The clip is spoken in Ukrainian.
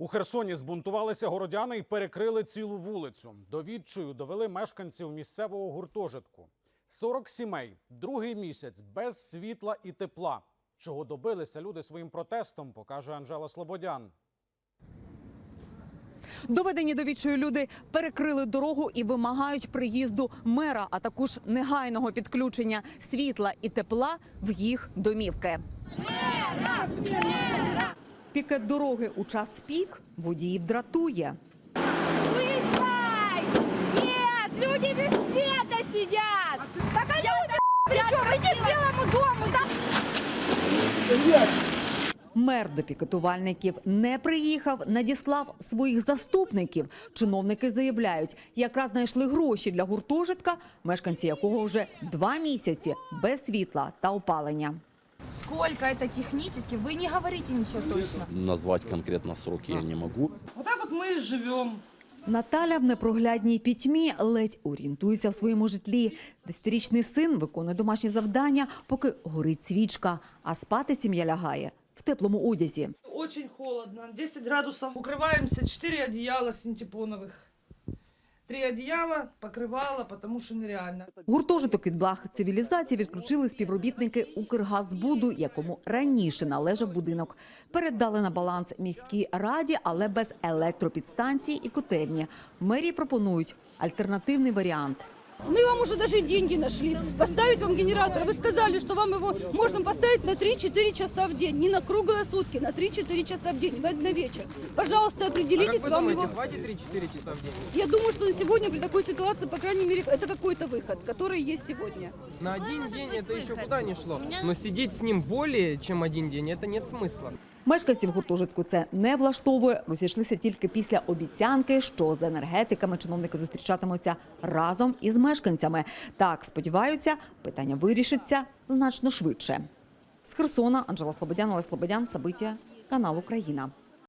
У Херсоні збунтувалися городяни і перекрили цілу вулицю. До відчаю довели мешканців місцевого гуртожитку. 40 сімей, другий місяць без світла і тепла. Чого добилися люди своїм протестом, покаже Анжела Слободян. Доведені до відчаю люди перекрили дорогу і вимагають приїзду мера, а також негайного підключення світла і тепла в їх домівки. Пікет дороги у час пік водіїв дратує. Уезжай! Нет, люди без света сидят! Так они причем? Иди к Белому дому! Мер до пікетувальників не приїхав, надіслав своїх заступників. Чиновники заявляють, якраз знайшли гроші для гуртожитка, мешканці якого вже два місяці без світла та опалення. Сколько это технически? Вы не говорите ничего точно. Назвать конкретно сроки я не могу. Вот так вот мы и живем. Наталя в непроглядній пітьмі ледь орієнтується в своєму житлі. Десятирічний син виконує домашні завдання, поки горить свічка, а спати сім'я лягає в теплому одязі. Очень холодно, 10 градусов. Укрываемся, 4 одеяла синтепоновых. Три одіяла, покривала, потому що нереально. Гуртожиток від благ цивілізації відключили співробітники Укргазбуду, якому раніше належав будинок. Передали на баланс міській раді, але без електропідстанції і котельні. Мерії пропонують альтернативний варіант. Мы вам уже даже деньги нашли. Поставить вам генератор. Вы сказали, что вам его можно поставить на 3-4 часа в день. Не на круглые сутки, на 3-4 часа в день, на на вечер. Пожалуйста, А определитесь, как вы вам думаете, его... хватит 3-4 часа в день? Я думаю, что на сегодня при такой ситуации, по крайней мере, это какой-то выход, который есть сегодня. На один день это еще куда не шло. Но сидеть с ним более чем один день, это нет смысла. Мешканців гуртожитку це не влаштовує. Розійшлися тільки після обіцянки, що з енергетиками чиновники зустрічатимуться разом із мешканцями. Так сподіваються, питання вирішиться значно швидше. З Херсона Анжела Слободян, Олег Слободян, Сабиття, канал Україна.